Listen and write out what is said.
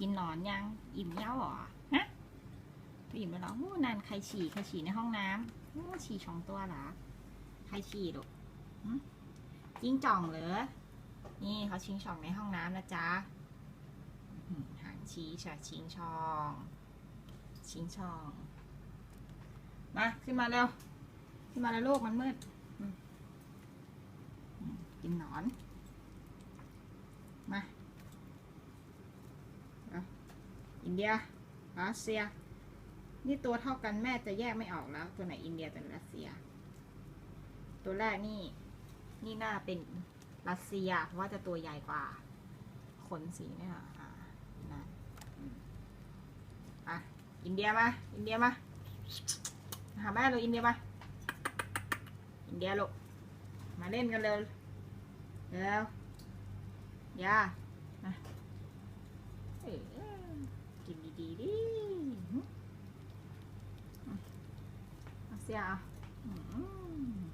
กินหนอนยัง อิ่มเย้าหรอฮะอิ่มแล้วหรอโอ้นานใครฉี่ใครฉี่ในห้องน้ำโอ้ฉี่สองตัวเหรอใครฉี่ลูกจิ้งจ่องเหรอ นี่เขาชิงช่องในห้องน้ำนะจ๊ะหางชี้ช่ชิงช่อง ชิงช่อง มาขึ้นมาเร็ว ขึ้นมาแล้วลูกมันมืดกินหนอน มาเอา อินเดียรัสเซีย นี่ตัวเท่ากันแม่จะแยกไม่ออกแล้ว ตัวไหนอินเดียตัวไหนรัสเซีย ตัวแรกนี่ นี่น่าเป็นรัสเซียเพราะว่าจะตัวใหญ่กว่า ขนสีเนี่ยอ่านะอะอินเดียมา อินเดียมา หาแม่เลยอินเดียมา อินเดียลูกมาเล่นกันเลยเร็วย่ามาเอ้ยกินดีๆดิหึ เอ